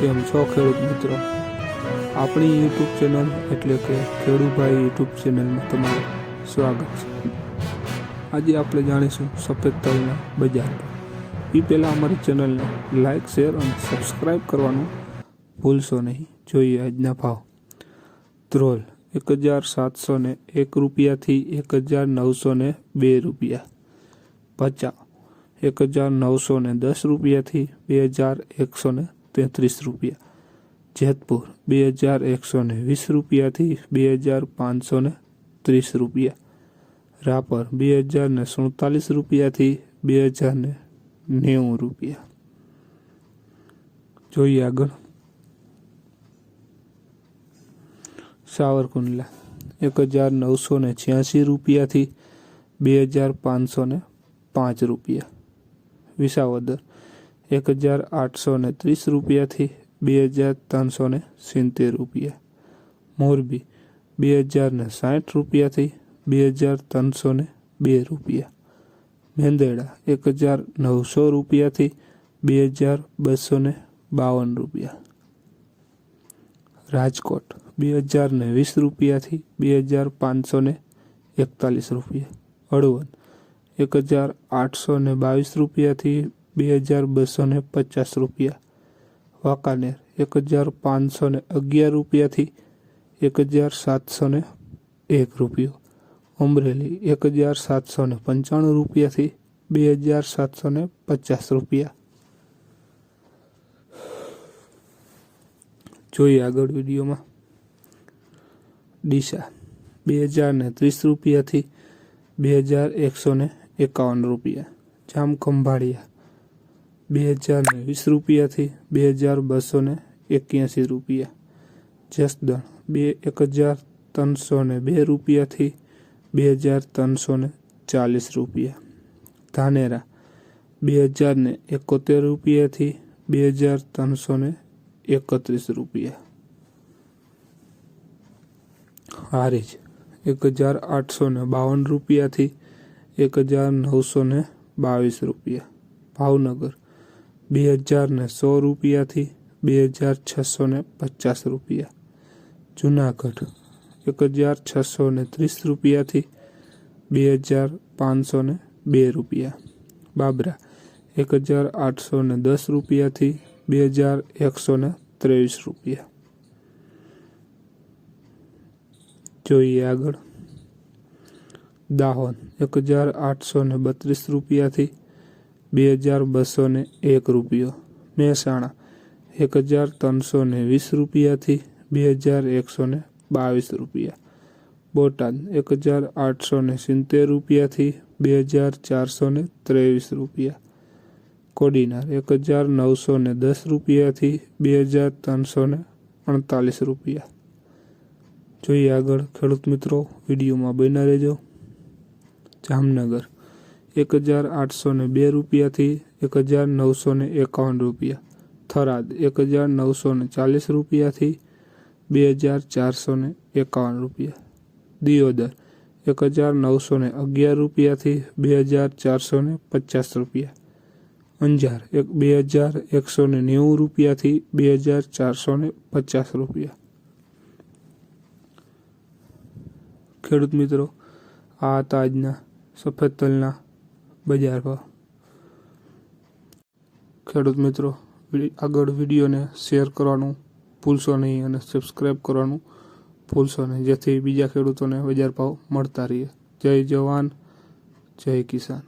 કેમ છો ખેડૂત મિત્રો? આપણી યુટ્યુબ ચેનલ એટલે કે ખેડૂભાઈ યુટ્યુબ ચેનલમાં તમારું સ્વાગત છે. આજે આપણે જાણીશું સફેદ તલના બજાર એ પહેલાં અમારી ચેનલને લાઇક શેર અને સબસ્ક્રાઈબ કરવાનું ભૂલશો નહીં. જોઈએ આજના ભાવ. ધ્રોલ એક હજાર સાતસો ને એક રૂપિયાથી એક હજાર નવસો ને બે રૂપિયા. પચા એક હજાર નવસો ને દસ રૂપિયાથી બે હજાર એકસો ને તેત્રીસ રૂપિયા. જેતપુર બે હજાર એકસો ને વીસ રૂપિયાથી બે હજાર પાંચસો ને ત્રીસ રૂપિયા. રાપર બે હજાર ને સુડતાલીસ રૂપિયાથી બે હજાર ને નેવું રૂપિયા. જોઈએ આગળ. સાવરકુંડલા એક હજાર નવસો ને છ્યાસી રૂપિયાથી બે હજાર પાંચસો ને પાંચ રૂપિયા. વિસાવદર એક હજાર આઠસો ને ત્રીસ રૂપિયાથી બે હજાર ત્રણસો ને સિત્તેર રૂપિયા મોરબી બે હજાર ને સાઠ રૂપિયાથી બે હજાર ત્રણસો ને બે રૂપિયા મેંદેડા એક હજાર નવસો રૂપિયાથી બે હજાર બસો ને બાવન રૂપિયા રાજકોટ બે હજાર ને વીસ રૂપિયાથી બે હજાર પાંચસો ને એકતાલીસ રૂપિયા હળવદ એક હજાર આઠસો ને બાવીસ રૂપિયાથી બે હજાર બસો ને પચાસ રૂપિયા. વાંકાનેર એક હજાર પાંચસો ને અગિયાર રૂપિયાથી એક હજાર સાતસો ને એક રૂપિયો. અમરેલી એક હજાર સાતસો ને પંચાણું રૂપિયાથી બે હજાર સાતસો ને પચાસ રૂપિયા. જોઈએ આગળ વિડીયોમાં. ડીસા બે હજાર ને ત્રીસ રૂપિયાથી બે હજાર એકસો ને એકાવન રૂપિયા. જામ ખંભાળિયા બે હજાર ને વીસ રૂપિયાથી બે હજાર બસો ને એક્યાસી રૂપિયા. જસદણ, બે, એક હજાર ત્રણસો ને બે રૂપિયાથી બે હજાર ત્રણસો ને ચાલીસ રૂપિયા. ધાનેરા, બે હજાર ને એકોતેર રૂપિયાથી બે હજાર ત્રણસો ને એકત્રીસ રૂપિયા. હારીજ, એક હજાર આઠસો ને બાવન રૂપિયાથી એક હજાર નવસો ને બાવીસ રૂપિયા. ભાવનગર બે હજાર ને સો રૂપિયાથી બે હજાર છસો ને પચાસ રૂપિયા. જુનાગઢ એક હજાર છસો ને ત્રીસ રૂપિયાથી બે હજાર પાંચસો ને બે રૂપિયા. બાબરા એક હજાર આઠસો ને દસ રૂપિયાથી બે હજાર એકસો ને ત્રેવીસ રૂપિયા. જોઈએ આગળ. દાહોદ એક હજાર આઠસો ને બત્રીસ રૂપિયાથી બે હજાર બસો ને એક રૂપિયો. મહેસાણા, એક હજાર ત્રણસો ને વીસ રૂપિયાથી બે હજાર એકસો ને બાવીસ રૂપિયા. બોટાદ, એક હજાર આઠસો ને સિત્તેર રૂપિયાથી બે હજાર ચારસો ને ત્રેવીસ રૂપિયા. કોડીનાર, એક હજાર નવસો ને દસ રૂપિયાથી બે હજાર ત્રણસો ને અડતાલીસ રૂપિયા. જોઈએ આગળ ખેડૂત મિત્રો વિડીયોમાં બન્યા રહેજો. જામનગર. એક હજાર આઠસો ને બે રૂપિયાથી એક હજાર નવસો ને એકાવન રૂપિયા. થરાદ એક હજાર નવસો ને ચાલીસ રૂપિયાથી બે હજાર ચારસો ને એકાવન રૂપિયા. દિયોદર એક હજાર નવસો ને અગિયાર રૂપિયાથી બે હજાર ચારસો ને પચાસ રૂપિયા. અંજાર એક બે હજાર એકસો ને નેવું રૂપિયાથી બે હજાર ચારસો ને પચાસ રૂપિયા. ખેડૂત મિત્રો, આ હતા આજના સફેદ તલના બજાર ભાવ ખેડૂત મિત્રો આગળ વિડીયોને શેર કરવાનું ભૂલશો નહીં અને સબસ્ક્રાઈબ કરવાનું ભૂલશો નહીં. જેથી બીજા ખેડૂતોને બજાર ભાવ મળતા રહે જય જવાન, જય કિસાન.